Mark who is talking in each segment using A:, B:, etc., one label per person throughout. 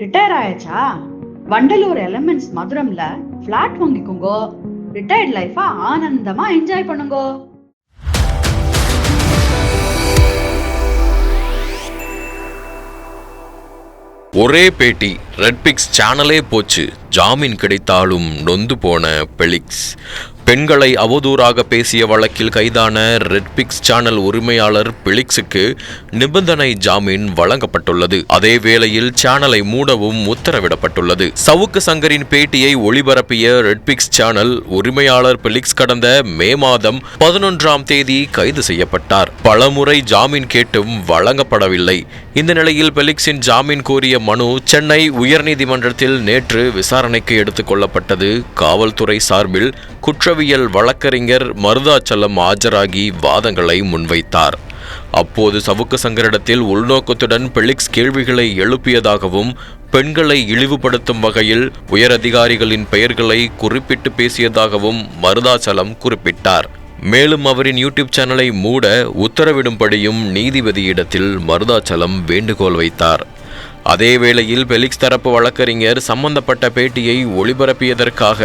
A: Retire ஆயாச்சா? Vandalur elements மதுரம்ல flat வாங்கிக்கோங்கோ. ரிட்டையர்ட் லைஃபா ஆனந்தமா என்ஜாய் பண்ணுங்கோ.
B: ஒரே பேட்டி ரெட்பிக்ஸ் சேனலே போச்சு. ஜாமீன் கிடைத்தாலும் நொந்து போன பெலிக்ஸ் பெண்களை அவதூறாக பேசிய வழக்கில் கைதான ரெட்பிக்ஸ் சேனல் உரிமையாளர் பிலிக்ஸுக்கு நிபந்தனை ஜாமீன் வழங்கப்பட்டுள்ளது. அதே வேளையில் சேனலை மூடவும் உத்தரவிடப்பட்டுள்ளது. சவுக்கு சங்கரின் பேட்டியை ஒளிபரப்பிய ரெட்பிக்ஸ் சேனல் உரிமையாளர் பிலிக்ஸ் கடந்த மே மாதம் பதினொன்றாம் தேதி கைது செய்யப்பட்டார். பலமுறை ஜாமீன் கேட்டும் வழங்கப்படவில்லை. இந்த நிலையில் பெலிக்ஸின் ஜாமீன் கோரிய மனு சென்னை உயர்நீதிமன்றத்தில் நேற்று விசாரணைக்கு எடுத்துக் கொள்ளப்பட்டது. காவல்துறை சார்பில் குற்ற குற்றவியல் வழக்கறிஞர் மருதாச்சலம் ஆஜராகி வாதங்களை முன்வைத்தார். அப்போது சவுக்கு சங்கரிடத்தில் உள்நோக்கத்துடன் பெலிக்ஸ் கேள்விகளை எழுப்பியதாகவும் பெண்களை இழிவுபடுத்தும் வகையில் உயரதிகாரிகளின் பெயர்களை குறிப்பிட்டு பேசியதாகவும் மருதாச்சலம் குறிப்பிட்டார். மேலும் அவரின் யூடியூப் சேனலை மூட உத்தரவிடும்படியும் நீதிபதியிடத்தில் மருதாச்சலம் வேண்டுகோள் வைத்தார். அதே வேளையில் பெலிக்ஸ் தரப்பு வழக்கறிஞர் சம்பந்தப்பட்ட பேட்டியை ஒளிபரப்பியதற்காக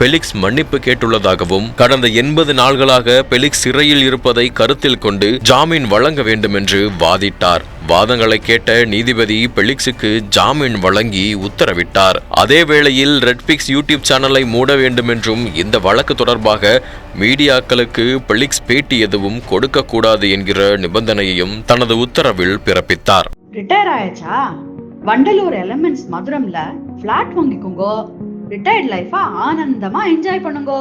B: பெலிக்ஸ் மன்னிப்பு கேட்டுள்ளதாகவும் கடந்த எண்பது நாள்களாக பெலிக்ஸ் சிறையில் இருப்பதை கருத்தில் கொண்டு ஜாமீன் வழங்க வேண்டும் என்று வாதிட்டார். வாதங்களை கேட்ட நீதிபதி பெலிக்ஸுக்கு ஜாமீன் வழங்கி உத்தரவிட்டார். அதே வேளையில் ரெட்பிக்ஸ் யூடியூப் சேனலை மூட வேண்டும் என்றும் இந்த வழக்கு தொடர்பாக மீடியாக்களுக்கு பெலிக்ஸ் பேட்டி எதுவும் கொடுக்கக்கூடாது என்கிற நிபந்தனையையும் தனது உத்தரவில் பிறப்பித்தார்.
A: ரிட்டையர் ஆயாச்சா? வண்டலூர் எலமெண்ட்ஸ் மதுரம்ல ஃபிளாட் வாங்கிக்கோங்க. ரிட்டையர்ட் லைஃபா ஆனந்தமா என்ஜாய் பண்ணுங்கோ.